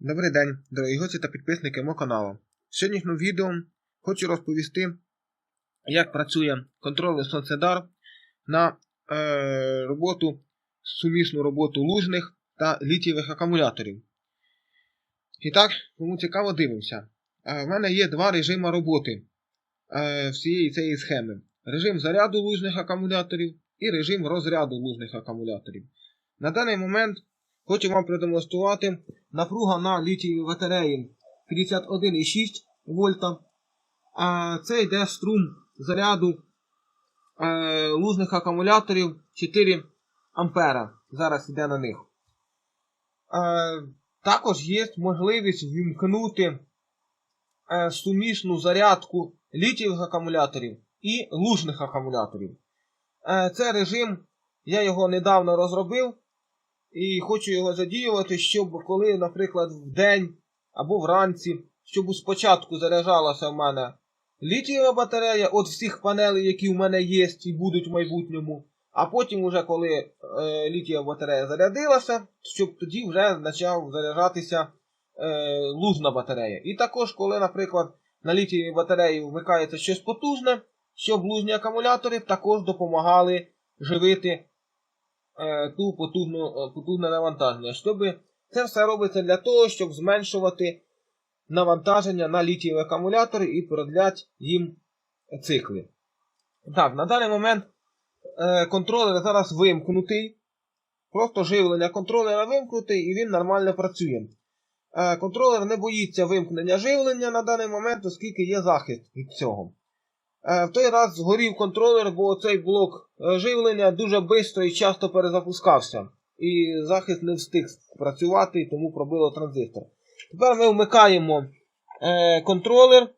Добрий день, дорогі гості та підписники мого каналу. В сьогоднішньому відео хочу розповісти, як працює контролер Сонцедар на е, роботу, сумісну роботу лужних та літієвих акумуляторів. І так, кому цікаво, дивимося. Е, в мене є два режими роботи е, всієї цієї схеми: режим заряду лужних акумуляторів і режим розряду лужних акумуляторів. На даний момент хочу вам продемонструвати напруга на літієвій батареї 51,6 вольта. Це йде струм заряду е, лужних акумуляторів 4 ампера. Зараз йде на них. Е, також є можливість вімкнути е, сумісну зарядку літієвих акумуляторів і лужних акумуляторів. Це режим, я його недавно розробив. І хочу його задіювати, щоб коли, наприклад, в день або вранці, щоб спочатку заряджалася в мене літієва батарея від всіх панелей, які в мене є і будуть в майбутньому. А потім, уже коли е, літієва батарея зарядилася, щоб тоді вже почав заряджатися е, лужна батарея. І також, коли, наприклад, на літієвій батареї вмикається щось потужне, щоб лужні акумулятори також допомагали живити ту потужну, е, потужне навантаження. Щоб це все робиться для того, щоб зменшувати навантаження на літієві акумулятори і продляти їм цикли. Так, на даний момент е, контролер зараз вимкнутий. Просто живлення контролера вимкнутий і він нормально працює. Е, контролер не боїться вимкнення живлення на даний момент, оскільки є захист від цього. Е, В той раз згорів контролер, бо цей блок е, живлення дуже швидко і часто перезапускався. І захист не встиг працювати, тому пробило транзистор. Тепер ми вмикаємо е, контролер.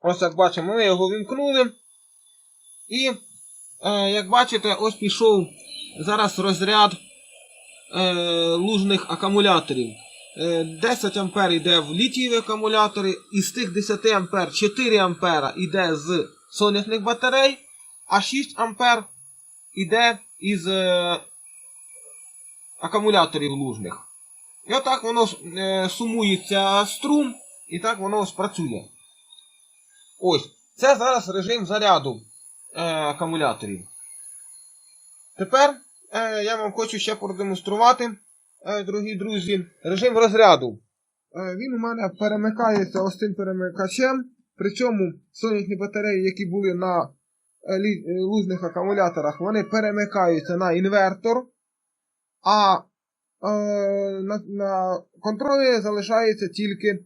Ось як бачимо, ми його вімкнули. І, е, як бачите, ось пішов зараз розряд е, лужних акумуляторів. Е, 10 А йде в літієві акумулятори, і з тих 10 А 4 А йде з сонячних батарей, а 6 А йде із е, акумуляторів лужних. І отак воно е, сумується струм, і так воно спрацює. Ось. Це зараз режим заряду е, акумуляторів. Тепер е, я вам хочу ще продемонструвати, е, дорогі друзі, режим розряду. Е, він у мене перемикається ось цим перемикачем. Причому сонячні батареї, які були на е, е, лужних акумуляторах, вони перемикаються на інвертор. А е, на, на контролі залишається тільки е,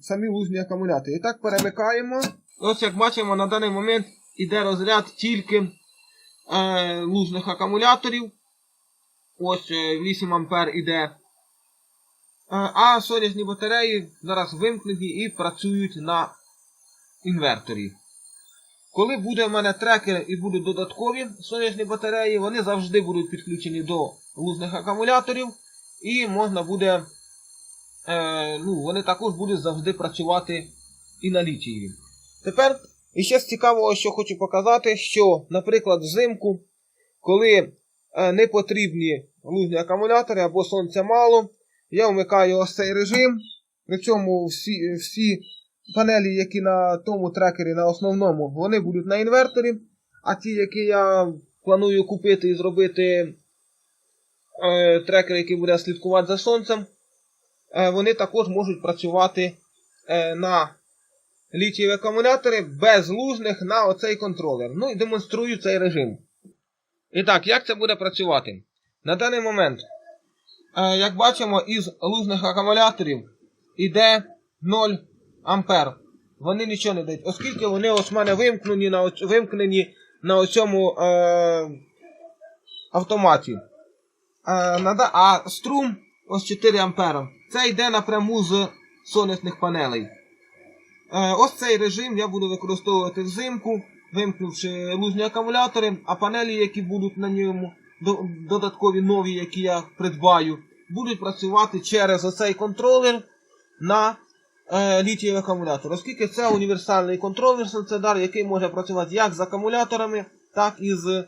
самі лужні акумулятори. І так перемикаємо. Ось як бачимо, на даний момент іде розряд тільки е, лужних акумуляторів. Ось е, 8 ампер іде. Е, А сонячні батареї зараз вимкнені і працюють на інверторі. Коли буде в мене трекер і будуть додаткові сонячні батареї, вони завжди будуть підключені до лузних акумуляторів, і можна буде, е, ну, вони також будуть завжди працювати і на літії. Тепер іще з цікавого, що хочу показати, що, наприклад, взимку, коли е, не потрібні лужні акумулятори або сонця мало, я вмикаю ось цей режим. При цьому всі, всі панелі, які на тому трекері, на основному, вони будуть на інверторі. А ті, які я планую купити і зробити е, трекер, який буде слідкувати за сонцем, е, вони також можуть працювати е, на літієві акумулятори без лужних на оцей контролер. Ну і демонструю цей режим. І так, як це буде працювати? На даний момент, е, як бачимо, із лужних акумуляторів іде 0 ампер. Вони нічого не дають, оскільки вони ось в мене вимкнені на, оць- вимкнені на цьому е, автоматі. Е, нада- а струм ось 4 ампера. Це йде напряму з сонячних панелей. Е, ось цей режим я буду використовувати взимку, вимкнувши лужні акумулятори, а панелі, які будуть на ньому, додаткові нові, які я придбаю, будуть працювати через оцей контролер на е, літієвий акумулятор. Оскільки це універсальний контролер Senseдар, який може працювати як з акумуляторами, так і з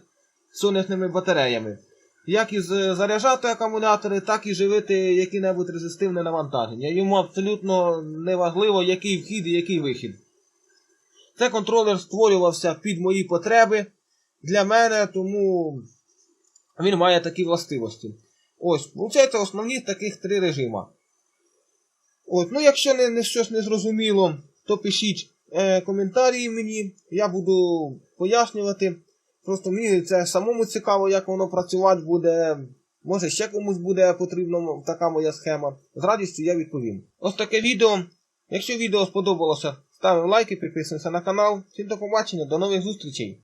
сонячними батареями. як і заряджати акумулятори, так і живити які-небудь резистивне навантаження. Йому абсолютно не важливо, який вхід і який вихід. Цей контролер створювався під мої потреби для мене, тому він має такі властивості. Ось, виходить, основні таких три режима. От, ну, якщо не, не щось не зрозуміло, то пишіть е, коментарі мені, я буду пояснювати. Просто мені це самому цікаво, як воно працювати буде. Може ще комусь буде потрібна така моя схема. З радістю я відповім. Ось таке відео. Якщо відео сподобалося, ставимо лайки, підписуємося на канал. Всім до побачення, до нових зустрічей!